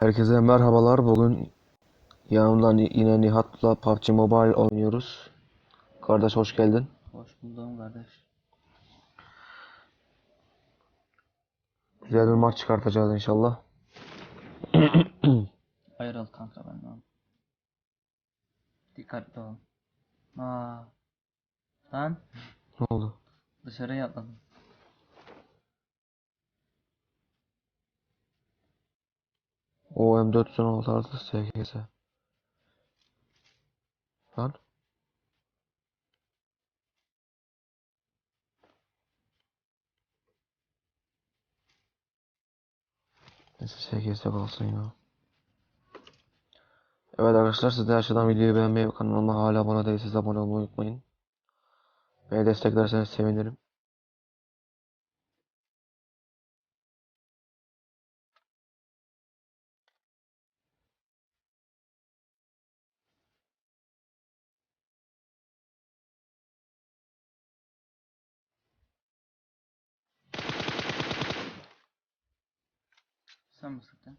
Herkese merhabalar. Bugün yanımdan yine Nihat'la PUBG Mobile oynuyoruz. Kardeş hoş geldin. Hoş buldum kardeş. Güzel bir maç çıkartacağız inşallah. Ayrıl kanka benden. Dikkatli ol. Aa. Lan Ne oldu? dışarıya atladım. O M416 artı SKS. Lan. Neyse SKS kalsın ya. Evet arkadaşlar siz de aşağıdan videoyu beğenmeyi ve kanalıma hala abone değilseniz abone olmayı unutmayın. Beni desteklerseniz sevinirim. Sıktın?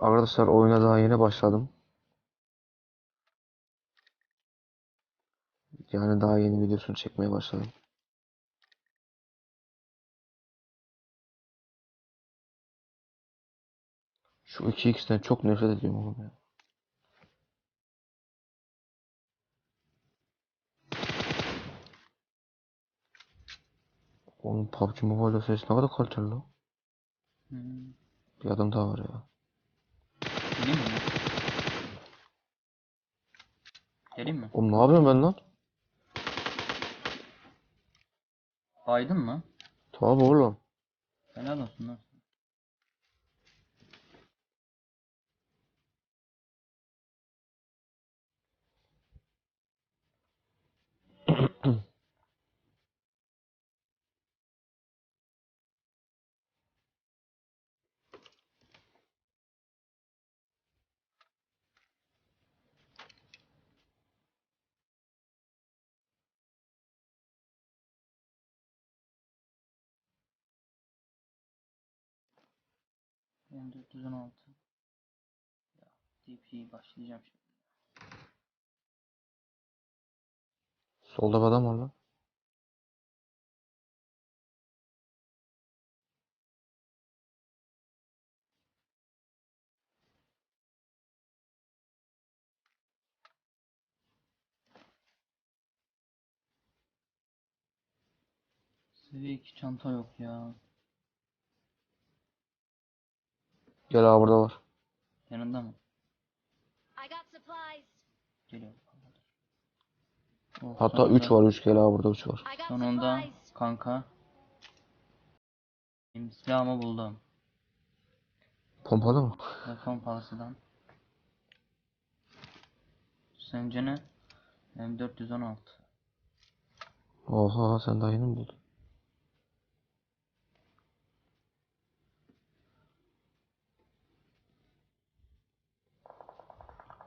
Arkadaşlar oyuna daha yeni başladım. Yani daha yeni videosunu çekmeye başladım. Şu 2x'ten çok nefret ediyorum oğlum ya. Oğlum PUBG Mobile ses ne kadar kaliteli lan. Hmm. Bir adam daha var ya. Geleyim mi? Geleyim mi? Oğlum ne yapıyorum ben lan? Baydın mı? Tabi oğlum. Helal olsun lan. Ben 416. Ya DP başlayacağım şimdi. Solda bir adam var lan. Seviye 2 çanta yok ya. Gel abi burada var. Yanında mı? Oh, Hatta sonunda- 3 var 3 gel abi burada 3 var. Sonunda kanka. Benim silahımı buldum. Pompalı mı? Telefon palasıdan. Sence ne? M416. Oha sen daha yeni mi buldun?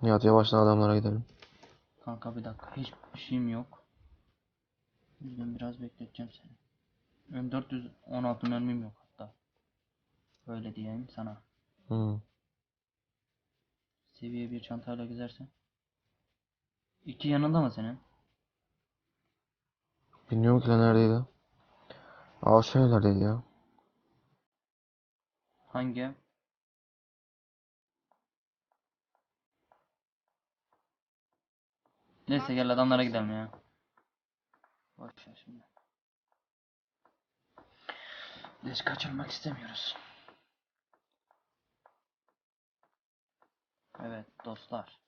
Nihat yavaştan adamlara gidelim. Kanka bir dakika hiçbir şeyim yok. Yüzden biraz bekleteceğim seni. M416 mermim yok hatta. Öyle diyeyim sana. Hı. Seviye bir çantayla gezersen. İki yanında mı senin? Bilmiyorum ki lan neredeydi. Aa şeylerdeydi ya. Hangi Neyse gel adamlara gidelim ya. Boş ver şimdi. Biz kaçırmak istemiyoruz. Evet dostlar.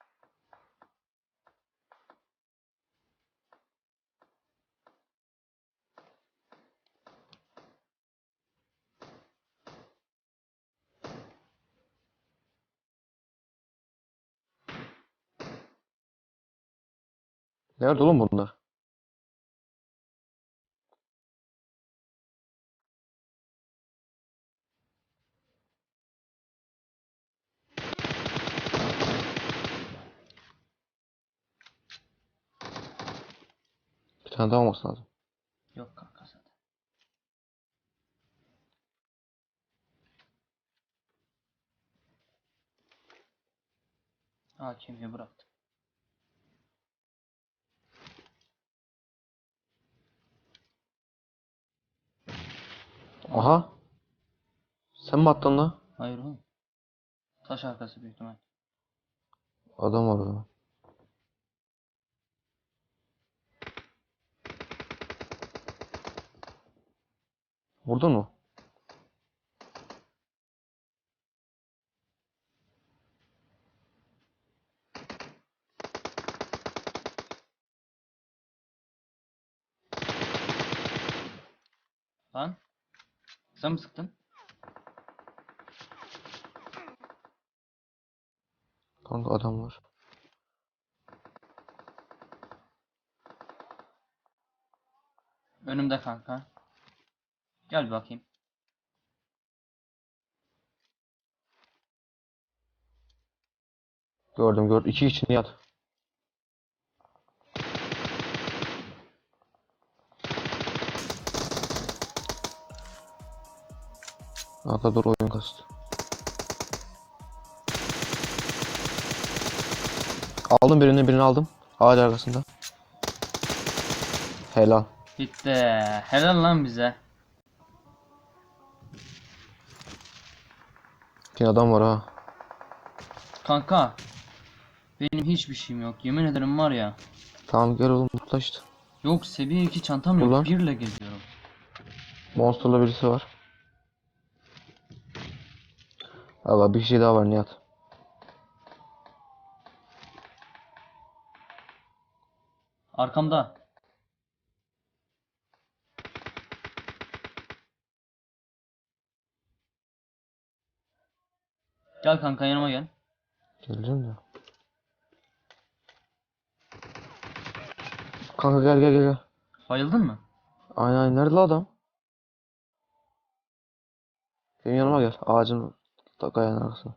Nerede oğlum bunlar? Bir tane daha olması lazım. Yok kanka zaten. Aa kemiği bıraktım. Aha. Sen mi attın lan? Hayır oğlum. Taş arkası büyük ihtimal. Adam var orada. Vurdun mu? Lan. Sen mi sıktın? Kanka adam var. Önümde kanka. Gel bir bakayım. Gördüm gördüm. İki içinde yat. Kanka dur oyun kastı. Aldım birini birini aldım. Ağaç arkasında. Helal. Bitti. Helal lan bize. Yine adam var ha. Kanka. Benim hiçbir şeyim yok. Yemin ederim var ya. Tamam gel oğlum mutla işte. Yok seviye 2 çantam yok. Ulan. Birle geziyorum. Monster'la birisi var. Valla bir şey daha var Nihat. Arkamda. Gel kanka yanıma gel. Geleceğim de. Kanka gel gel gel gel. Bayıldın mı? Aynen aynen. Nerede adam? Benim yanıma gel. Ağacın da kayanın arkasına.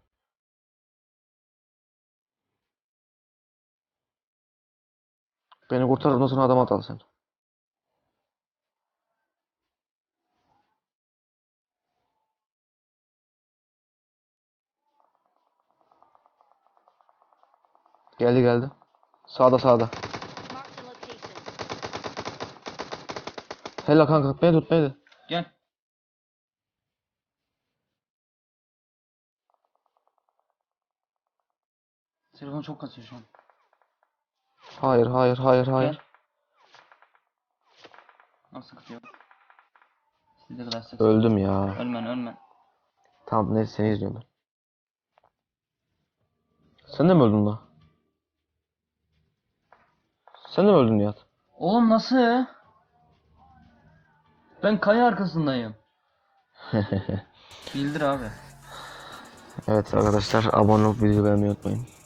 Beni kurtar ondan sonra adam at al sen. Geldi geldi. Sağda sağda. Marked a location. Helal kanka beni tut beni. Gel. Telefon çok kasıyor şu an. Hayır hayır hayır hayır. Nasıl kısıyor? Sizde kadar ses. Öldüm ya. Ölmen ölmen. Tamam neyse seni izliyorum ben. Sen de mi öldün la? Sen de mi öldün Nihat? Oğlum nasıl? Ben kaya arkasındayım. Bildir abi. Evet arkadaşlar abone olup videoyu beğenmeyi unutmayın.